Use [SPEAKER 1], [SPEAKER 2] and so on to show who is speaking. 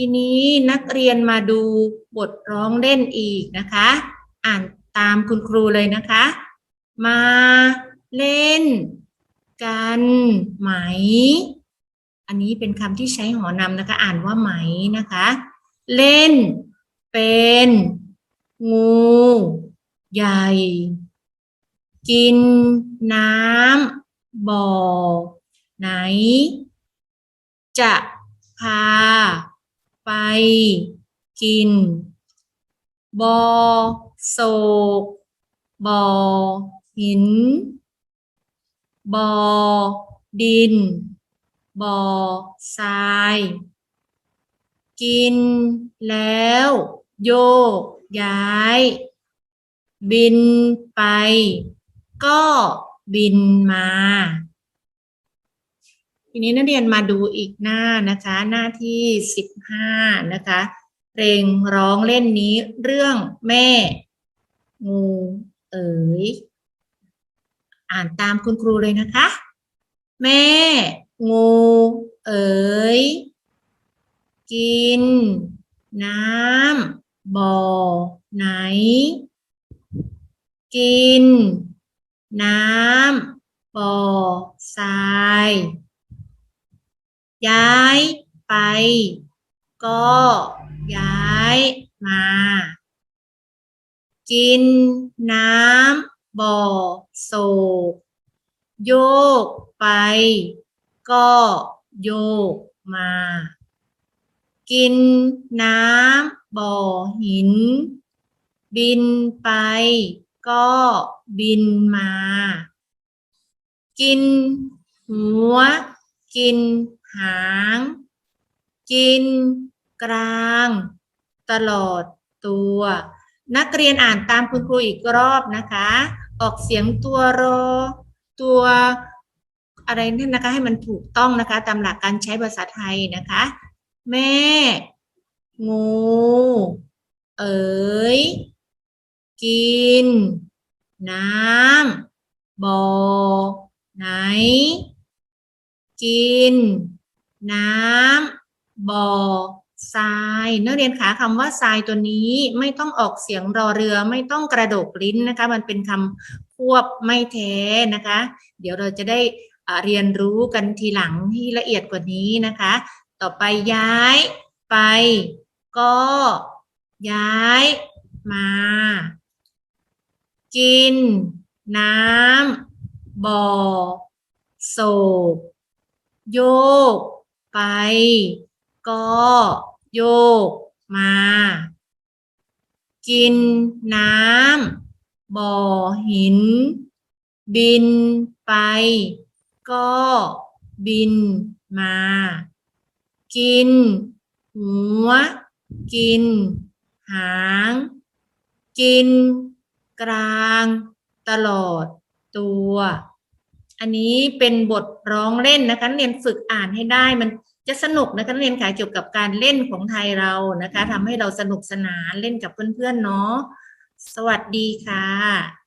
[SPEAKER 1] ทีนี้นักเรียนมาดูบทร้องเล่นอีกนะคะ อ่านตามคุณครูเลยนะคะ มาเล่นกันไหม อันนี้เป็นคำที่ใช้หอนำนะคะ อ่านว่าไหมนะคะ เล่นเป็นงูใหญ่ กินน้ำบ่อไหน จะพา ไป กิน บอโศกบ่อหินบ่อดินบ่อทราย กินแล้ว โยกย้าย บินไป ก็บินมา ทีนี้นักเรียนมาดูอีกหน้านะคะ หน้าที่สิบห้านะคะ เพลงร้องเล่นนี้เรื่องแม่ งูเอ๋ยอ่านตามคุณครูเลยนะคะ แม่ งู เอ๋ยกิน น้ำบ่อไหน กิน น้ำบ่อทราย ย้ายไป ก็ย้ายมา กินน้ำบ่อโศก โยกไป ก็โยกมา กินน้ำบ่อหิน บินไป ก็บินมา กินหัว กิน หาง กิน กลาง ตลอดตัว นักเรียนอ่านตามคุณครูอีกรอบนะคะ ออกเสียงตัวรอ ตัวอะไรนั่นนะคะ ให้มันถูกต้องนะคะ ตามหลักการใช้ภาษาไทยนะคะ แม่ งู เอ๋ย กิน น้ำบ่อไหน กิน น้ำบ่อทรายนักเรียนขาคำว่าทรายตัวนี้ไม่ต้องออกเสียงรอเรือไม่ต้องกระดกลิ้นนะคะ มันเป็นคำควบไม่แท้นะคะ เดี๋ยวเราจะได้เรียนรู้กันทีหลังที่ละเอียดกว่านี้นะคะ ต่อไปย้ายไป ก็ย้ายมา กิน น้ำบ่อโศกโยก ไป ก็โยกมา กินน้ำบ่อหิน บินไป ก็บินมา กิน หัว กิน หาง กิน กลาง ตลอดตัว อันนี้เป็นบทร้องเล่นนะคะเรียนฝึกอ่านให้ได้มันจะสนุกนะคะเรียนขายเกี่ยวกับการเล่นของไทยเรานะคะทำให้เราสนุกสนานเล่นกับเพื่อนๆเนาะสวัสดีค่ะ